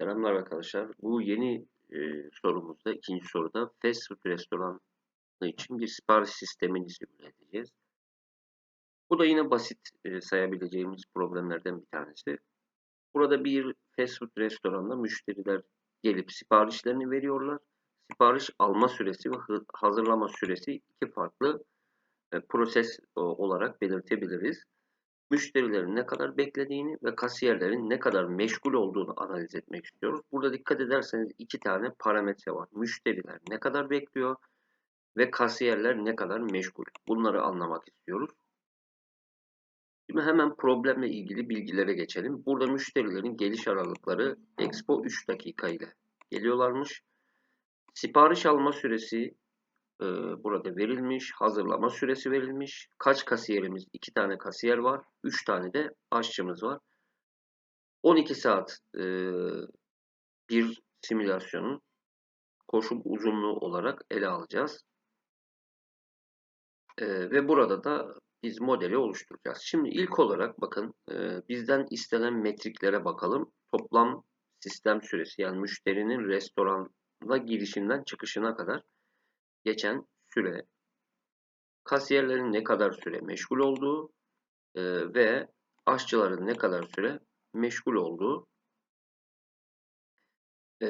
Selamlar arkadaşlar. Bu yeni e, sorumuzda, ikinci soruda fast food restoranı için bir sipariş sistemini simüle edeceğiz. Bu da yine basit e, sayabileceğimiz problemlerden bir tanesi. Burada bir fast food restoranında müşteriler gelip siparişlerini veriyorlar. Sipariş alma süresi ve hazırlama süresi iki farklı e, proses o- olarak belirtebiliriz müşterilerin ne kadar beklediğini ve kasiyerlerin ne kadar meşgul olduğunu analiz etmek istiyoruz. Burada dikkat ederseniz iki tane parametre var. Müşteriler ne kadar bekliyor ve kasiyerler ne kadar meşgul. Bunları anlamak istiyoruz. Şimdi hemen problemle ilgili bilgilere geçelim. Burada müşterilerin geliş aralıkları Expo 3 dakika ile geliyorlarmış. Sipariş alma süresi e, burada verilmiş. Hazırlama süresi verilmiş. Kaç kasiyerimiz? 2 tane kasiyer var. 3 tane de aşçımız var. 12 saat e, bir simülasyonun koşul uzunluğu olarak ele alacağız. E, ve burada da biz modeli oluşturacağız. Şimdi ilk olarak bakın e, bizden istenen metriklere bakalım. Toplam sistem süresi yani müşterinin restorana girişinden çıkışına kadar geçen süre, kasiyerlerin ne kadar süre meşgul olduğu e, ve aşçıların ne kadar süre meşgul olduğu e,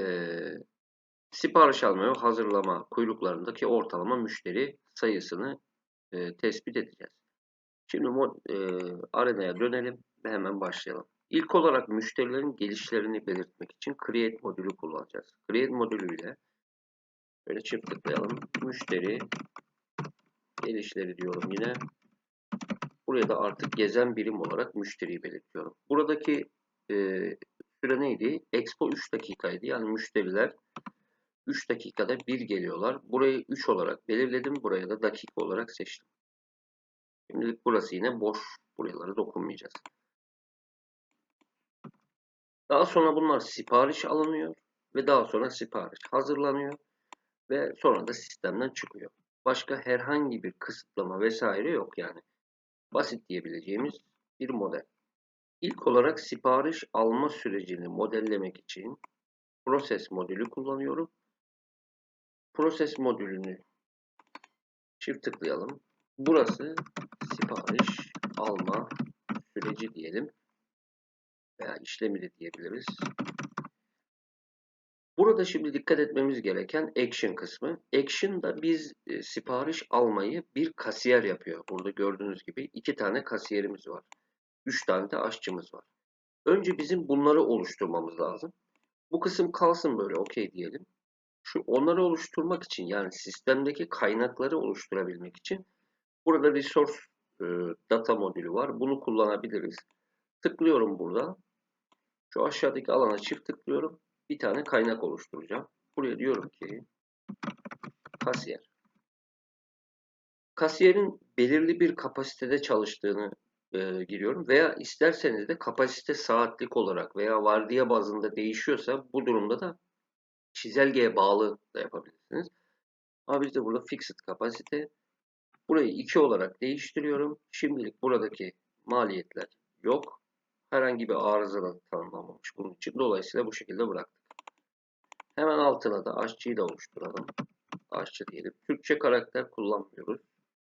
sipariş alma ve hazırlama kuyruklarındaki ortalama müşteri sayısını e, tespit edeceğiz. Şimdi e, arenaya dönelim ve hemen başlayalım. İlk olarak müşterilerin gelişlerini belirtmek için create modülü kullanacağız. Create modülüyle böyle çift tıklayalım. Müşteri gelişleri diyorum yine. Buraya da artık gezen birim olarak müşteriyi belirtiyorum. Buradaki e, süre neydi? Expo 3 dakikaydı. Yani müşteriler 3 dakikada bir geliyorlar. Burayı 3 olarak belirledim. Buraya da dakika olarak seçtim. Şimdilik burası yine boş. Buralara dokunmayacağız. Daha sonra bunlar sipariş alınıyor ve daha sonra sipariş hazırlanıyor ve sonra da sistemden çıkıyor. Başka herhangi bir kısıtlama vesaire yok yani. Basit diyebileceğimiz bir model. İlk olarak sipariş alma sürecini modellemek için proses modülü kullanıyorum. Proses modülünü çift tıklayalım. Burası sipariş alma süreci diyelim veya işlemi de diyebiliriz. Burada şimdi dikkat etmemiz gereken action kısmı. Action'da biz e, sipariş almayı bir kasiyer yapıyor. Burada gördüğünüz gibi iki tane kasiyerimiz var. Üç tane de aşçımız var. Önce bizim bunları oluşturmamız lazım. Bu kısım kalsın böyle okey diyelim. Şu onları oluşturmak için yani sistemdeki kaynakları oluşturabilmek için burada resource e, data modülü var. Bunu kullanabiliriz. Tıklıyorum burada. Şu aşağıdaki alana çift tıklıyorum. Bir tane kaynak oluşturacağım. Buraya diyorum ki kasiyer. Kasiyerin belirli bir kapasitede çalıştığını e, giriyorum veya isterseniz de kapasite saatlik olarak veya vardiya bazında değişiyorsa bu durumda da çizelgeye bağlı da yapabilirsiniz. Ama biz de burada fixed kapasite burayı 2 olarak değiştiriyorum. Şimdilik buradaki maliyetler yok. Herhangi bir arıza da tanımlamamış bunun için. Dolayısıyla bu şekilde bıraktık. Hemen altına da aşçıyı da oluşturalım. Aşçı diyelim. Türkçe karakter kullanmıyoruz.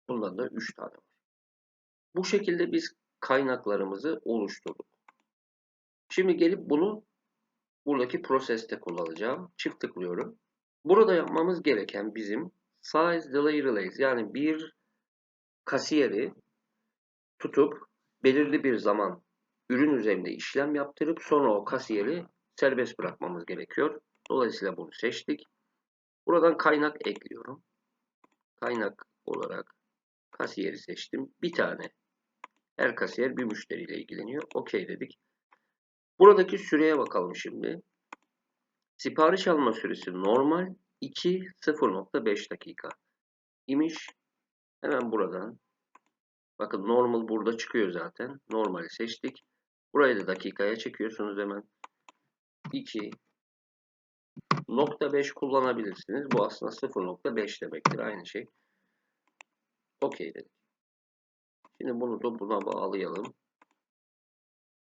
Bundan da 3 tane var. Bu şekilde biz kaynaklarımızı oluşturduk. Şimdi gelip bunu buradaki proseste kullanacağım. Çift tıklıyorum. Burada yapmamız gereken bizim size delay relays yani bir kasiyeri tutup belirli bir zaman ürün üzerinde işlem yaptırıp sonra o kasiyeri serbest bırakmamız gerekiyor. Dolayısıyla bunu seçtik. Buradan kaynak ekliyorum. Kaynak olarak kasiyeri seçtim. Bir tane. Her kasiyer bir müşteriyle ilgileniyor. Okey dedik. Buradaki süreye bakalım şimdi. Sipariş alma süresi normal 2 0.5 dakika imiş. Hemen buradan bakın normal burada çıkıyor zaten. Normali seçtik. Burayı da dakikaya çekiyorsunuz hemen. 2 .5 kullanabilirsiniz. Bu aslında 0.5 demektir. Aynı şey. Okey dedik. Şimdi bunu da buna bağlayalım.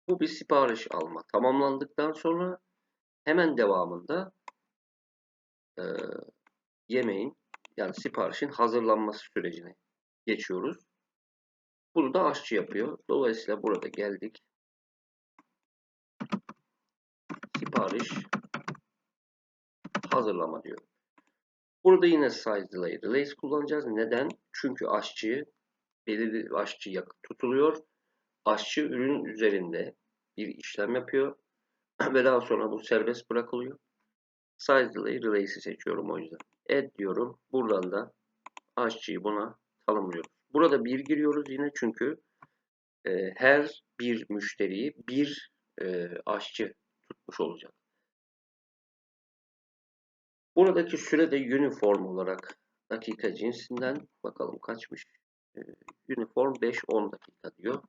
Bu bir sipariş alma. Tamamlandıktan sonra Hemen devamında e, yemeğin yani siparişin hazırlanması sürecine geçiyoruz. Bunu da aşçı yapıyor. Dolayısıyla burada geldik. Sipariş hazırlama diyor. Burada yine size delay relays kullanacağız. Neden? Çünkü aşçı belirli aşçı tutuluyor. Aşçı ürün üzerinde bir işlem yapıyor ve daha sonra bu serbest bırakılıyor. Size delay relays'i seçiyorum o yüzden. Add diyorum. Buradan da aşçıyı buna tanımlıyoruz. Burada bir giriyoruz yine çünkü e, her bir müşteriyi bir e, aşçı tutmuş olacak. Buradaki süre de uniform olarak dakika cinsinden bakalım kaçmış. E, uniform 5-10 dakika diyor.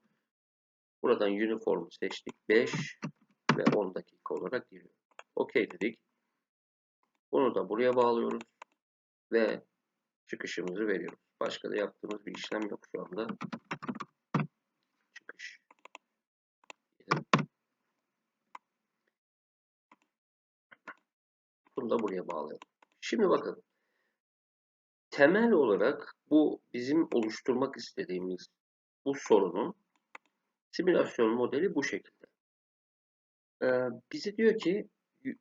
Buradan uniform seçtik. 5 ve 10 dakika olarak giriyor. OK dedik. Bunu da buraya bağlıyoruz. Ve çıkışımızı veriyoruz. Başka da yaptığımız bir işlem yok şu anda. Da buraya bağlayalım. Şimdi bakın. Temel olarak bu bizim oluşturmak istediğimiz bu sorunun simülasyon modeli bu şekilde. Ee, bize diyor ki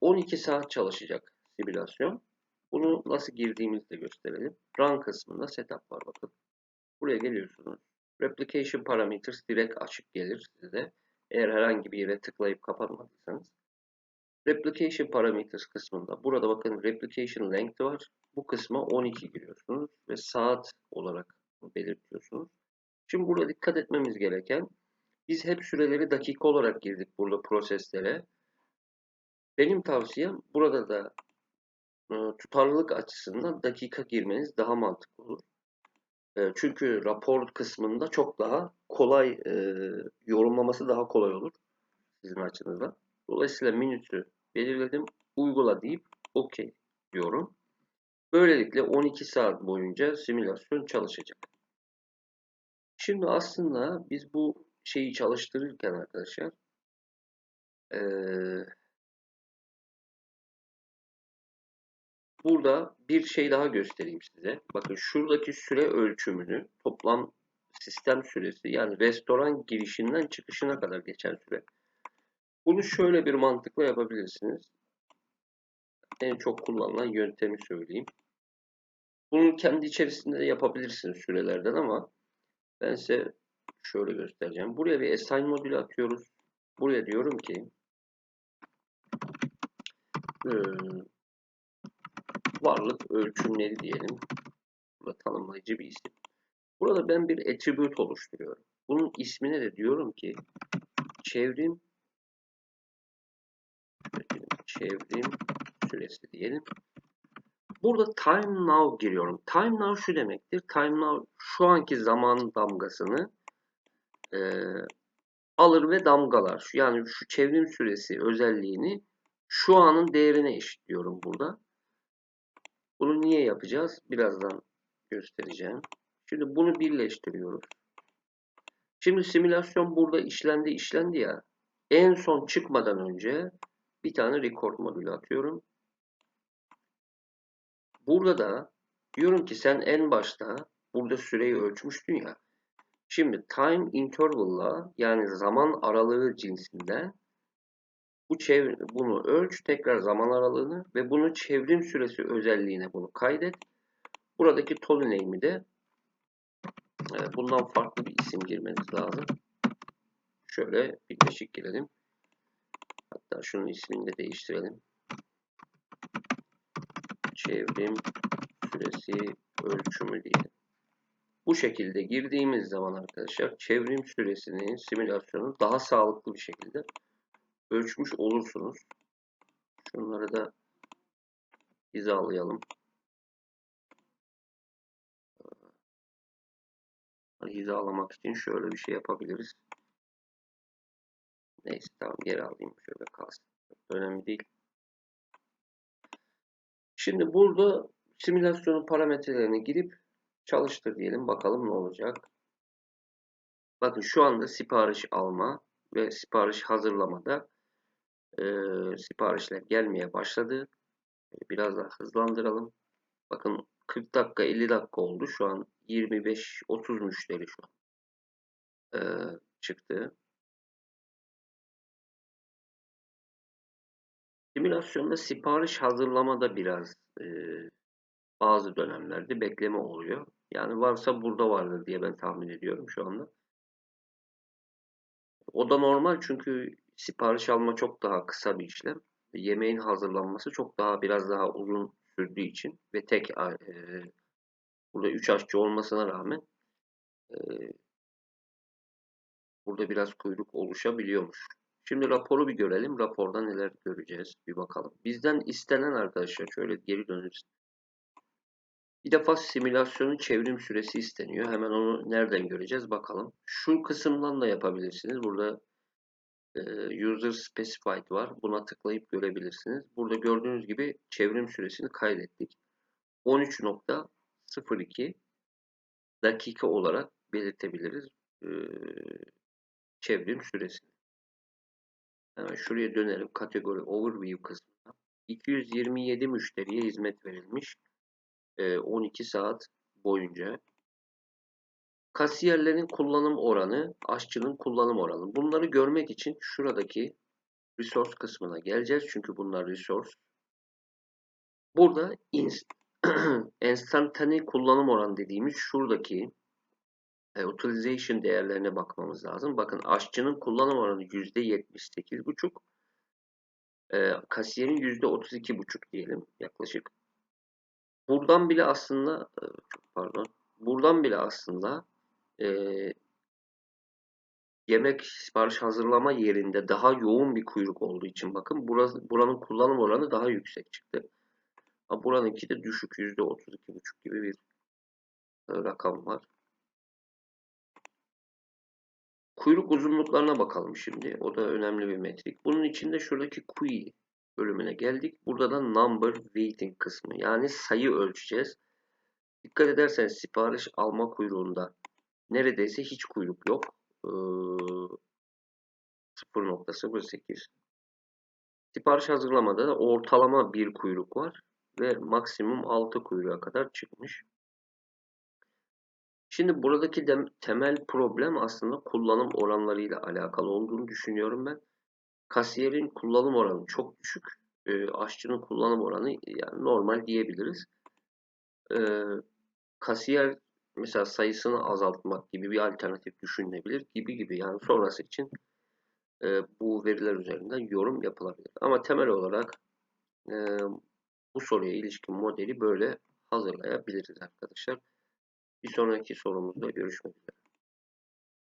12 saat çalışacak simülasyon. Bunu nasıl girdiğimizi de gösterelim. Run kısmında setup var bakın. Buraya geliyorsunuz. Replication Parameters direkt açık gelir size. Eğer herhangi bir yere tıklayıp kapatmadıysanız. Replication Parameters kısmında burada bakın Replication Length var. Bu kısma 12 giriyorsunuz ve saat olarak belirtiyorsunuz. Şimdi burada dikkat etmemiz gereken biz hep süreleri dakika olarak girdik burada proseslere. Benim tavsiyem burada da e, tutarlılık açısından dakika girmeniz daha mantıklı olur. E, çünkü rapor kısmında çok daha kolay e, yorumlaması daha kolay olur sizin açınızdan. Dolayısıyla minütü belirledim. Uygula deyip OK diyorum. Böylelikle 12 saat boyunca simülasyon çalışacak. Şimdi aslında biz bu şeyi çalıştırırken arkadaşlar ee, burada bir şey daha göstereyim size. Bakın şuradaki süre ölçümünü toplam sistem süresi yani restoran girişinden çıkışına kadar geçen süre. Bunu şöyle bir mantıkla yapabilirsiniz. En çok kullanılan yöntemi söyleyeyim. Bunu kendi içerisinde de yapabilirsiniz sürelerden ama ben size şöyle göstereceğim. Buraya bir assign modülü atıyoruz. Buraya diyorum ki e, varlık ölçümleri diyelim. Burada tanımlayıcı bir isim. Burada ben bir attribute oluşturuyorum. Bunun ismine de diyorum ki çevrim çevrim süresi diyelim. Burada time now giriyorum. Time now şu demektir. Time now şu anki zaman damgasını e, alır ve damgalar. Yani şu çevrim süresi özelliğini şu anın değerine eşitliyorum burada. Bunu niye yapacağız? Birazdan göstereceğim. Şimdi bunu birleştiriyoruz. Şimdi simülasyon burada işlendi işlendi ya. En son çıkmadan önce bir tane record modülü atıyorum. Burada da diyorum ki sen en başta burada süreyi ölçmüştün ya. Şimdi time interval'la yani zaman aralığı cinsinden bu bunu ölç tekrar zaman aralığını ve bunu çevrim süresi özelliğine bunu kaydet. Buradaki name'i de e, bundan farklı bir isim girmeniz lazım. Şöyle birleşik girelim. Hatta şunun ismini de değiştirelim. Çevrim süresi ölçümü diyelim. Bu şekilde girdiğimiz zaman arkadaşlar çevrim süresini, simülasyonu daha sağlıklı bir şekilde ölçmüş olursunuz. Şunları da hizalayalım. Hizalamak için şöyle bir şey yapabiliriz. Neyse tamam geri alayım. Şöyle kalsın. Önemli değil. Şimdi burada simülasyonun parametrelerini girip çalıştır diyelim. Bakalım ne olacak. Bakın şu anda sipariş alma ve sipariş hazırlamada Ee, siparişler gelmeye başladı. Biraz daha hızlandıralım. Bakın 40 dakika 50 dakika oldu. Şu an 25-30 müşteri şu an ee, çıktı. Simülasyonda sipariş hazırlamada biraz e, bazı dönemlerde bekleme oluyor. Yani varsa burada vardır diye ben tahmin ediyorum şu anda. O da normal çünkü sipariş alma çok daha kısa bir işlem. Yemeğin hazırlanması çok daha biraz daha uzun sürdüğü için ve tek e, burada 3 aşçı olmasına rağmen e, burada biraz kuyruk oluşabiliyormuş. Şimdi raporu bir görelim. Raporda neler göreceğiz bir bakalım. Bizden istenen arkadaşlar şöyle geri döneriz. Bir defa simülasyonun çevrim süresi isteniyor. Hemen onu nereden göreceğiz bakalım. Şu kısımdan da yapabilirsiniz. Burada e, user specified var. Buna tıklayıp görebilirsiniz. Burada gördüğünüz gibi çevrim süresini kaydettik. 13.02 dakika olarak belirtebiliriz e, çevrim süresini. Hemen şuraya dönelim. Kategori overview kısmına. 227 müşteriye hizmet verilmiş. 12 saat boyunca. Kasiyerlerin kullanım oranı, aşçının kullanım oranı. Bunları görmek için şuradaki resource kısmına geleceğiz. Çünkü bunlar resource. Burada instantane kullanım oranı dediğimiz şuradaki e, utilization değerlerine bakmamız lazım. Bakın aşçının kullanım oranı %78,5. E, kasiyerin %32,5 diyelim yaklaşık. Buradan bile aslında e, pardon. Buradan bile aslında e, yemek sipariş hazırlama yerinde daha yoğun bir kuyruk olduğu için bakın burası, buranın kullanım oranı daha yüksek çıktı. Ama buranınki de düşük %32,5 gibi bir e, rakam var. Kuyruk uzunluklarına bakalım şimdi. O da önemli bir metrik. Bunun içinde şuradaki QI bölümüne geldik. Burada da number waiting kısmı. Yani sayı ölçeceğiz. Dikkat ederseniz sipariş alma kuyruğunda neredeyse hiç kuyruk yok. Ee, 0.08 Sipariş hazırlamada da ortalama bir kuyruk var ve maksimum 6 kuyruğa kadar çıkmış. Şimdi buradaki temel problem aslında kullanım oranlarıyla alakalı olduğunu düşünüyorum ben. Kasiyerin kullanım oranı çok düşük. E, aşçının kullanım oranı yani normal diyebiliriz. E, kasiyer mesela sayısını azaltmak gibi bir alternatif düşünülebilir gibi gibi. Yani sonrası için e, bu veriler üzerinden yorum yapılabilir. Ama temel olarak e, bu soruya ilişkin modeli böyle hazırlayabiliriz arkadaşlar. Bir sonraki sorumuzda görüşmek üzere.